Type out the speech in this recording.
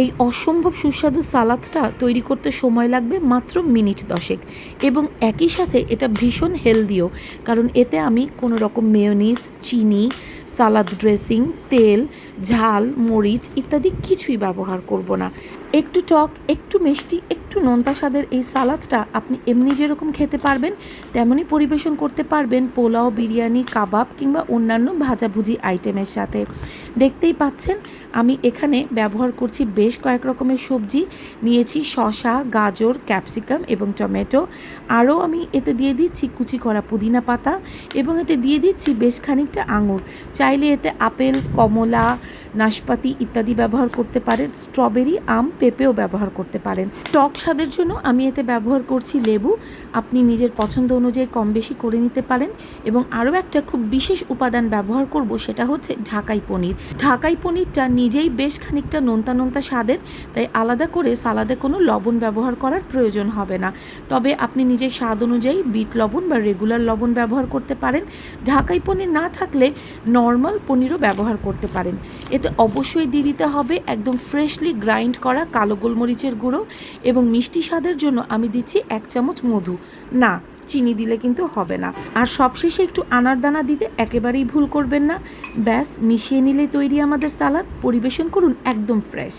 এই অসম্ভব সুস্বাদু সালাদটা তৈরি করতে সময় লাগবে মাত্র মিনিট দশেক। এবং একই সাথে এটা ভীষণ হেলদিও, কারণ এতে আমি কোনো রকম মেয়নিস চিনি, সালাদ ড্রেসিং, তেল, ঝাল, মরিচ ইত্যাদি কিছুই ব্যবহার করব না। একটু টক, একটু মিষ্টি, একটু নোনতা স্বাদের এই সালাদটা আপনি এমনি যেরকম খেতে পারবেন, তেমনই পরিবেশন করতে পারবেন পোলাও, বিরিয়ানি, কাবাব কিংবা অন্যান্য ভাজাভুজি আইটেমের সাথে। দেখতেই পাচ্ছেন, আমি এখানে ব্যবহার করছি বেশ কয়েক রকমের সবজি। নিয়েছি শসা, গাজর, ক্যাপসিকাম এবং টমেটো। আরও আমি এতে দিয়ে দিচ্ছি কুচি করা পুদিনা পাতা এবং এতে দিয়ে দিচ্ছি বেশ খানিকটা আঙুর। চাইলে এতে আপেল, কমলা নাশপাতি ইত্যাদি ব্যবহার করতে পারেন, স্ট্রবেরি, আম, পেঁপেও ব্যবহার করতে পারেন। টক স্বাদের জন্য আমি এতে ব্যবহার করছি লেবু। আপনি নিজের পছন্দ অনুযায়ী কম বেশি করে নিতে পারেন এবং আরও একটা খুব বিশেষ উপাদান ব্যবহার করব সেটা হচ্ছে ঢাকাই পনির। ঢাকাই পনিরটা নিজেই বেশ খানিকটা নোনতা নোনতা স্বাদের, তাই আলাদা করে সালাদে কোনো লবণ ব্যবহার করার প্রয়োজন হবে না। তবে আপনি নিজের স্বাদ অনুযায়ী বিট লবণ বা রেগুলার লবণ ব্যবহার করতে পারেন। ঢাকাই পনির না থাকলে নর্মাল পনিরও ব্যবহার করতে পারেন। এতে অবশ্যই দিয়ে দিতে হবে একদম ফ্রেশলি গ্রাইন্ড করা কালো গোলমরিচের গুঁড়ো এবং মিষ্টি স্বাদের জন্য আমি দিচ্ছি এক চামচ মধু। না, চিনি দিলে কিন্তু হবে না। আর সবশেষে একটু আনারদানা দিতে একেবারেই ভুল করবেন না। ব্যাস, মিশিয়ে নিলে তৈরি আমাদের সালাদ। পরিবেশন করুন একদম ফ্রেশ